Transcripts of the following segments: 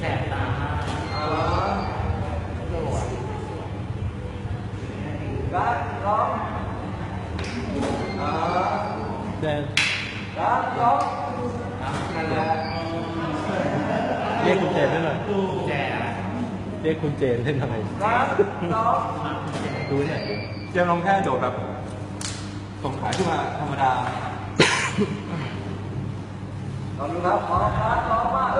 แสบตามากอ่ารักร้องอ่าแดนรักร้องนั่นแหละเรียกคุณเจนให้หน่อยแจกเรียกคุณเจนให้หน่อยรักร้องดูหน่ยเจมลองแค่โดดแบบส่งขายขึ้นมาธรรมดาลองดูครับพร้อมครับพร้อมมาก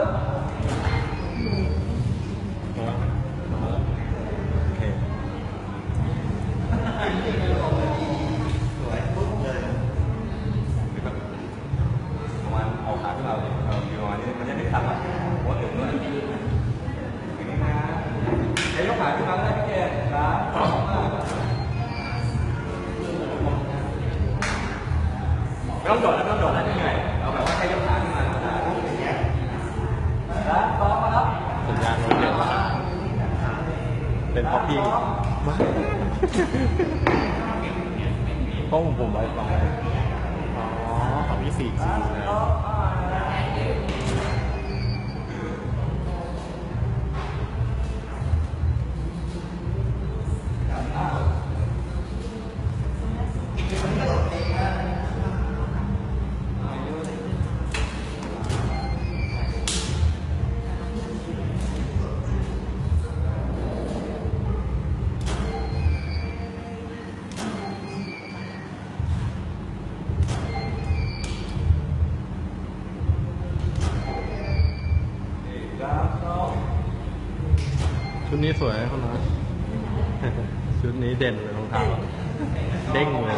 ต้องโดดนะไม่ต้องโดดนะเหนื่อยเอาแบบว่าแค่ยกขาขึ้นมาธรรมดาอย่างเงี้ยครับพร้อมมาครับ สัญญาณรถเด็ด เป็นเพราะพี่เพราะผมผมไวไฟอ๋อของพี่สี่จีเลย นี้สวยคุณน้อชุดนี้เด่นเลยรองเท้าเด้งเลย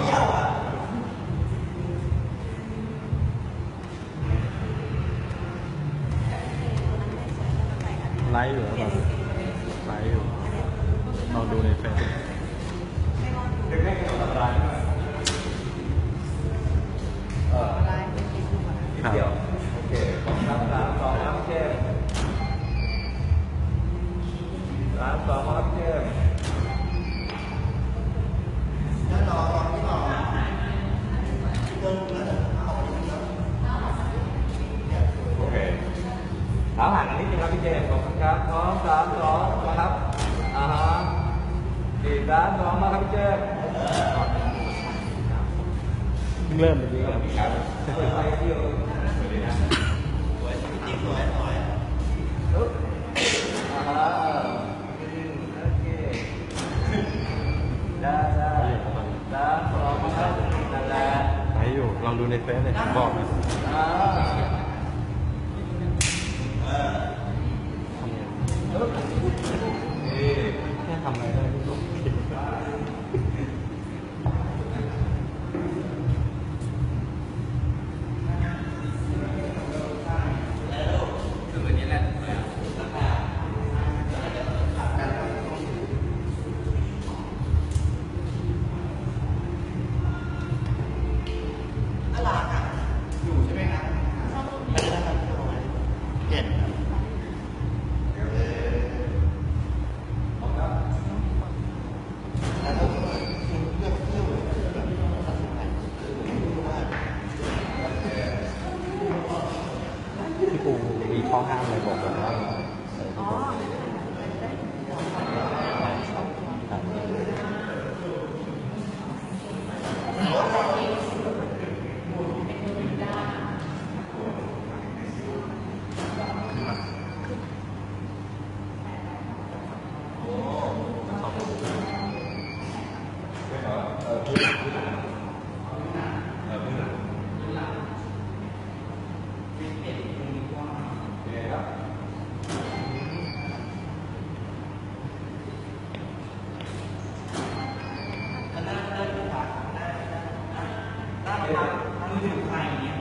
ไลฟ์อยู่ครับไลฟ์อยู่เราดูในเฟซ สามสองครับพี่เจมส์โอเคเท้าห่างกันนิดนึ อยู่ลองดูในเฟซเลยบอกนะอ่าปึ๊บนี่แค่ทำอะไรได้ไม่รู้พี่ 221 rồi 大吧，他们就不。